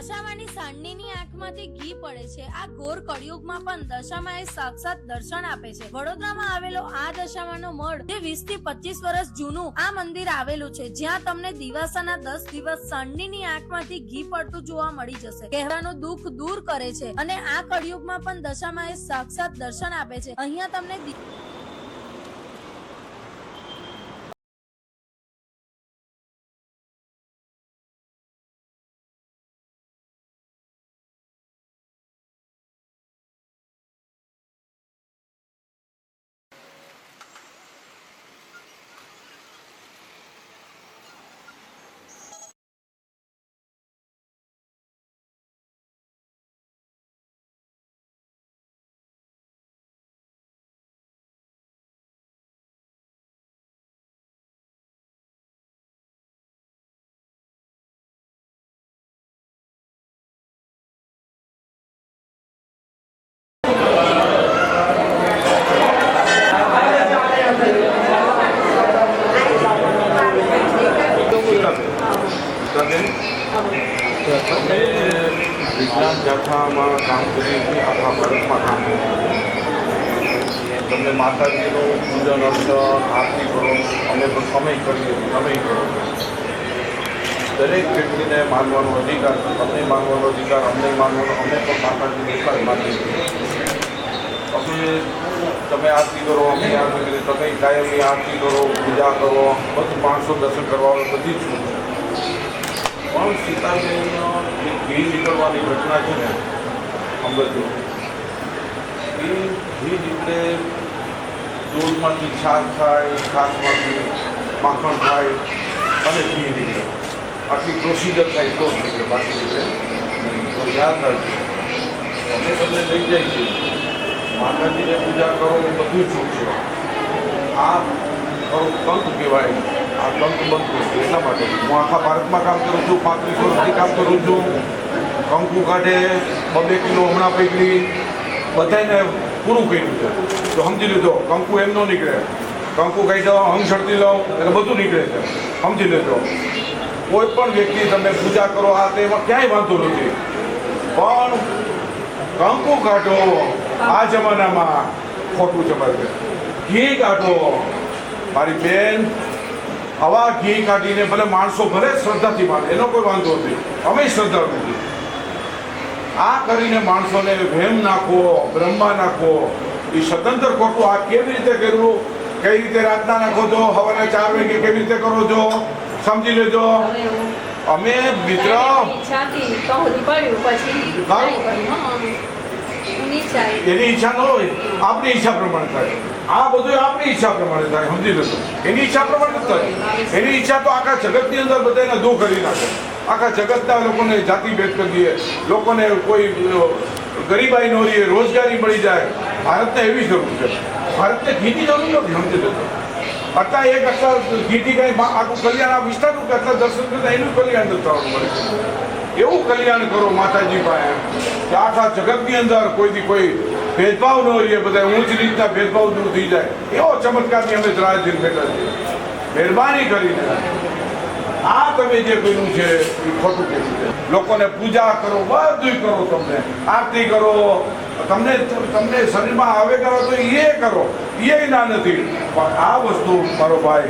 દશામાની સાંડણીની આંખમાંથી ઘી પડે છે. આ ઘોર કળિયુગમાં પણ દશામાં એ સાક્ષાત દર્શન આપે છે. વડોદરામાં આવેલો આ દશામાનો મઢ જે વીસથી પચીસ વર્ષ જૂનું આ મંદિર આવેલું છે. જ્યાં તમને દિવાસાના દસ દિવસ સાંડણીની આંખમાંથી ઘી પડતું જોવા મળી જશે. કહેવાનું દુઃખ દૂર કરે છે. અને આ કળિયુગમાં પણ દશામાં એ સાક્ષાત દર્શન આપે છે. અહીંયા તમને દિ- વિજ્ઞાન જાથામાં કામ કરી છે આખા ભારતમાં કામ કર્યું તમને માતાજીનો પૂજન અર્થ આરતી કરો, અમે પણ સમય કરીએ તમે કરો. દરેક વ્યક્તિને માનવાનો અધિકાર છે તમને માનવાનો અધિકાર, અમને માનવાનો, અમે પણ માતાજીને એક જ અમે તમે આરતી કરો, અમે આરતી કરીએ, તમે કાયમની આરતી કરો, પૂજા કરો, બધું પાંચસો દર્શન કરવાનું બધી જ પણ સીતાજીનો જે ઘી નીકળવાની ઘટના છે ને અંબરજી એ ઘી નીકળે દૂધમાંથી છાશ થાય છાશમાંથી માખણ થાય અને ઘી નીકળે આટલી પ્રોસિજર થાય તો જ નીકળે બાકી નીકળે તો યાદ રાખજો અમે તમને લઈ જાય છે માતાજીને પૂજા કરો એ બધું છૂટ છે આ કંક કહેવાય આ કંક બંધ વસ્તુ એટલા માટે હું આખા ભારતમાં કામ કરું છું પાંત્રીસ વર્ષથી કામ કરું છું કંકુ કાઢે બબે કિલો હમણાં પૈકી બધાને પૂરું કર્યું છે. તો સમજી લીધો કંકુ એમ ન નીકળે. કંકુ કાઢી હંગ શરતી લો એટલે બધું નીકળે છે. સમજી લેજો. કોઈ પણ વ્યક્તિ તમે પૂજા કરો આ તેમાં ક્યાંય વાંધો નથી. પણ કંકુ કાઢો આ જમાનામાં ખોટું જમાડે ઘી કાઢો. મારી બેન આવા ઘી કાઢીને ભલે માણસો ભલે શ્રદ્ધાથી માને, એનો કોઈ વાંધો નથી. અમે શ્રદ્ધા નથી આ કરીને માણસોને વહેમ નાખો બ્રહ્મા નાખો એ સ્વતંત્ર ખોટું આ કેવી રીતે કર્યું? કઈ રીતે રાતના નાખો છો? હવાના ચાર વાગે કેવી રીતે કરો છો? સમજી લેજો. અમે મિત્ર. એની ઈચ્છા ન હોય આપણી ઈચ્છા પ્રમાણે થાય. આ બધું આપણી ઈચ્છા પ્રમાણે થાય સમજી લેજો. એની ઈચ્છા પ્રમાણે જ થાય. એની ઈચ્છા તો આખા જગતની અંદર બધાને દો કરી નાખે. આખા જગતના લોકોને જાતિ ભેદ કરી દઈએ લોકોને કોઈ ગરીબાઈ ન રહીએ રોજગારી મળી જાય. ભારતને એવી જરૂર છે. ભારતને ઘીની જરૂર નથી સમજી લેજો. અત્યારે એક અત્યાર ઘીથી કંઈ આખું કલ્યાણ, આ વિસ્તારનું કે અત્યારે દર્શન કરતા એનું કલ્યાણ થવાનું મળે. એવું કલ્યાણ કરો માતાજી પાસે, કે આખા જગતની અંદર કોઈથી કોઈ ભેદભાવ ન રહીએ બધા ઊંચ રીતના ભેદભાવ દૂર થઈ જાય. એવો ચમત્કારની અમે રાહ જોઈને બેઠા છીએ. મહેરબાની કરીને આ તમે જે કર્યું છે, એ ખોટું કર્યું છે. લોકોને પૂજા કરો બધું કરો તમને. આરતી કરો, તમને તમને શરીરમાં આવે કરો તો એ કરો. એ ના નથી. પણ આ વસ્તુ મારો ભાઈ,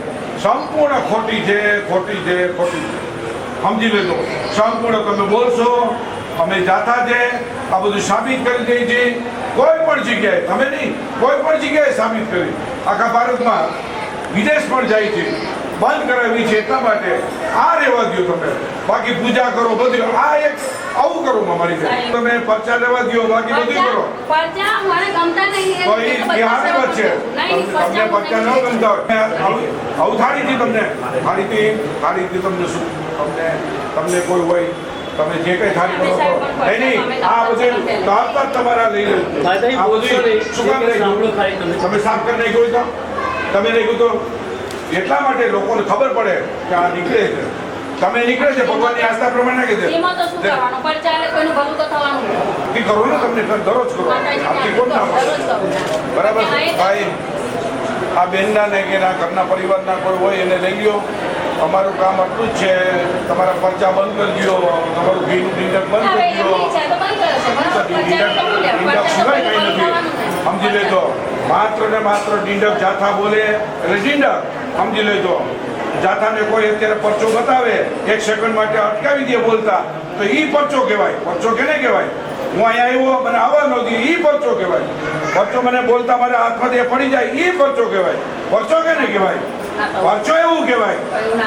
સંપૂર્ણ ખોટી છે ખોટી છે ખોટી છે. સમજી લેજો. સંપૂર્ણ તમે બોલશો, અમે જાતા છે, આ બધું સાબિત કરી દઈએ છે. કોઈ પણ જગ્યાએ, તમે નહીં, કોઈ પણ જગ્યાએ સાબિત કરી. આખા ભારતમાં વિદેશ પણ જાય છે. બંધ કરાવી છે એટલા માટે આ રહેવા દો તમે. બાકી પૂજા કરો બધું. આ એક આવું કરો મારી બેન. તમે પરચા લેવા દો બાકી બધું કરો. પરચા મને ગમતા નહીં તો એ બિહારની વાત છે. નહીં, તમને પર્ચા ન ગમતા હોય. આવું- થાળીથી તમને. થાળીથી થાળીથી તમને શું? તમને તમને કોઈ હોય તમે જે કઈ થાળી કરો છો. નહીં નહીં આ બધું તાત્કાલ તમારા લઈ દાદાજી આ બોલશો બધું નહીં. શું કામ લઈ તમે. તમે સાફ કરી નાખ્યું તો? તમે નાખ્યું તો? એટલા માટે લોકોને ખબર પડે કે આ નીકળે છે. તમે નીકળે છે ભગવાનની આસ્થા પ્રમાણે કે. આરતી કરો ને તમને દરરોજ કરો. આરતી કોણ ના. બરાબર ભાઈ આ બેનના ને કે ના ઘરના પરિવારના કોઈ હોય એને લઈ લ્યો. અમારું કામ આટલું જ છે. તમારા પરચા બંધ કરી દો તમારું ઘીનું ડિંડક બંધ કરી દો પરચાનું સિવાય કંઈ નથી. સમજી લેજો. માત્ર ને માત્ર ડિંડક જાથા બોલે એટલે ડિંડક. સમજી લેજો. જાથાને કોઈ અત્યારે પરચો બતાવે, એક સેકન્ડ માટે અટકાવી દે બોલતા, તો ઈ પરચો કહેવાય. પરચો કેને કહેવાય? હું અહીંયા આવ્યો મને આવવા નહોતી ઈ પરચો કહેવાય. પરચો મને બોલતા મારા એ પડી જાય, ઈ પરચો કહેવાય. પરચો કેને કહેવાય? પરચો એવું કહેવાય.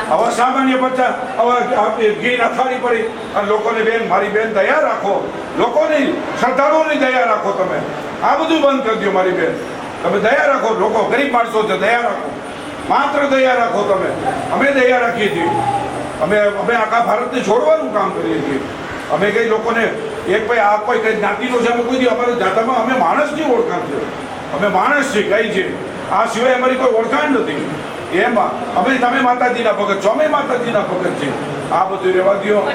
હવે સામાન્ય પચાસ, હવે ઘી નાથાડી પડી. અને લોકોને બેન, મારી બેન, દયા રાખો. લોકોની, શ્રદ્ધાળુઓની દયા રાખો તમે. આ બધું બંધ કરી દો મારી બેન. તમે દયા રાખો. લોકો ગરીબ માણસો છે, દયા રાખો. માત્ર દયા રાખો તમે. અમે દયા રાખીએ છીએ. અમે અમે આખા ભારતને છોડવાનું કામ કરીએ છીએ. અમે કઈ લોકોને, એક ભાઈ, આ કોઈ કઈ જ્ઞાતિનો છે, અમે કોઈ અમારા જાતામાં અમે માણસની ઓળખાણ છે. અમે માણસ છીએ, કઈ છે? આ સિવાય અમારી કોઈ ઓળખાણ નથી. એમાં, અમે તમે માતાજીના ભગત છો, અમે માતાજીના ભગત છીએ. આ બધું રહેવા દો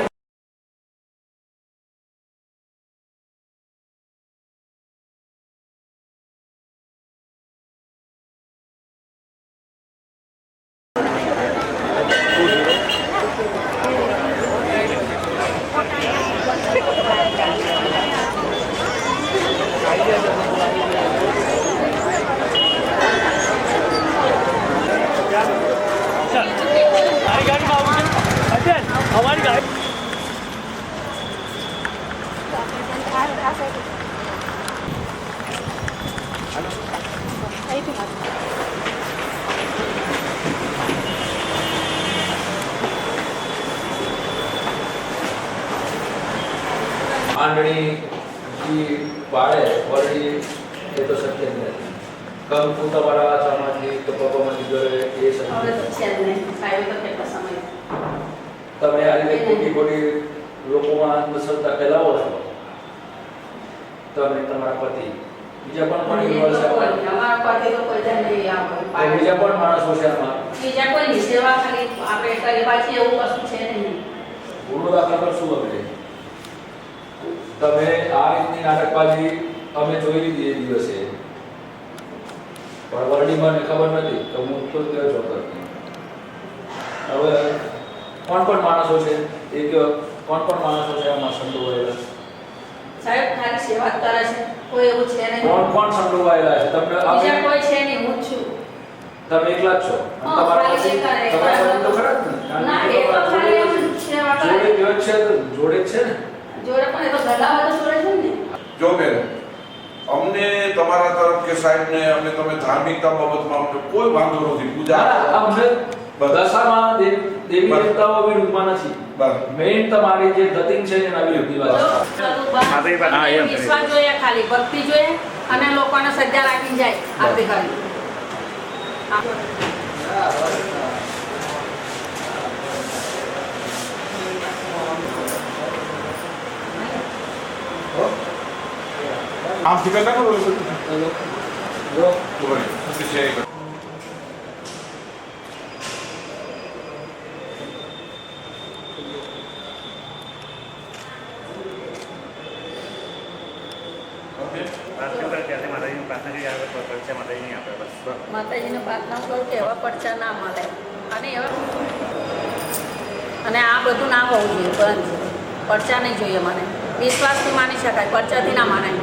અમારી ગાડી માંડણી ઈ પાડે વરડી એ તો શક્ય નથી. કંકુ તમારા આચામાંથી કે પપ્પામાંથી જોડે એ તમે આ રીતે ખોટી ખોટી લોકોમાં અંધશ્રદ્ધા ફેલાવો છો તમે તમારા પતિ બીજા પણ પણ. બીજા પણ માણસો છે આમાં? બીજા કોઈ નહીં સેવા ખાલી આપણે કરીએ પાછી એવું કશું છે નહીં. ગુનો દાખલા કરશું અમે તમે આ રીતની નાટકબાજી અમે જોઈ લીધી એ દિવસે. પણ વરડીમાં મને ખબર નથી તો હું ખુદ ગયો છો. હવે કોણ કોણ માણસો છે? એ કયો કોણ કોણ માણસો છે આમાં સંડોવાયેલા? સાહેબ ખાલી સેવા કરે છે. કોઈ એવું છે નહીં. કોણ કોણ સંડોવાયેલા છે? તમને બીજા કોઈ છે નહીં હું છું. તમે એકલા જ છો. તમારા. તો ખરા જ ના. એ તો ખાલી એમ જોડે સેવા કરે જોડે જ છે જોડે છે ને. જોડે પણ એ તો ગલાવા તો જોડે છે ને. જો બેન અમને તમારા તરફ કે સાહેબને અમે તમે ધાર્મિકતા બાબતમાં અમને કોઈ વાંધો નથી. પૂજા અમને દશામાં દેવી દેવતાઓ દેવતાઓ રૂપમાં નથી. મેઇન તમારી જે ધતિંગ છે એના વિરુદ્ધની વાત છે. અમને વિશ્વાસ જોઈએ ખાલી ભક્તિ જોઈએ અને લોકોને સજ્જા રાખી જાય. આપણે ખાલી. આમ ઠીક ના કરો માતાજીને પ્રાર્થના કરું કે એવા પડચા ના મળે. અને એવા અને આ બધું ના હોવું જોઈએ બંધ પડચા નહીં જોઈએ મને. વિશ્વાસથી માની શકાય પડચાથી ના માનાય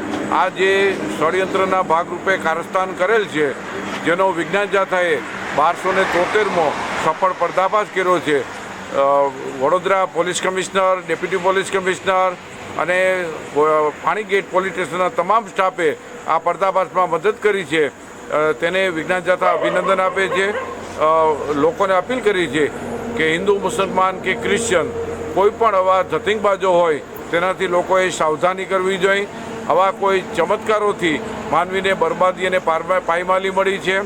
આ જે ષડયંત્રના ભાગરૂપે કારસ્તાન કરેલ છે, જેનો વિજ્ઞાન જાથાએ બારસો ને તોતેરમો સફળ પર્દાફાશ કર્યો છે. Vadodara police commissioner, deputy police commissioner અને પાણી ગેટ પોલીસ સ્ટેશનના તમામ સ્ટાફે આ પર્દાફાશમાં મદદ કરી છે. તેને વિજ્ઞાન જાથા અભિનંદન આપે છે. લોકોને અપીલ કરી છે કે હિન્દુ, મુસલમાન કે ક્રિશ્ચન કોઈ પણ આવા જતિંગબાજો હોય, તેનાથી લોકોએ સાવધાની કરવી જોઈએ. આવા કોઈ ચમત્કારોથી માનવીને બરબાદી અને પાયમાલી મળી છે,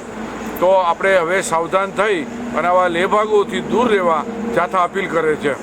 તો આપણે હવે સાવધાન થઈ અને આવા લેભાગોથી દૂર રહેવા જાથા અપીલ કરે છે.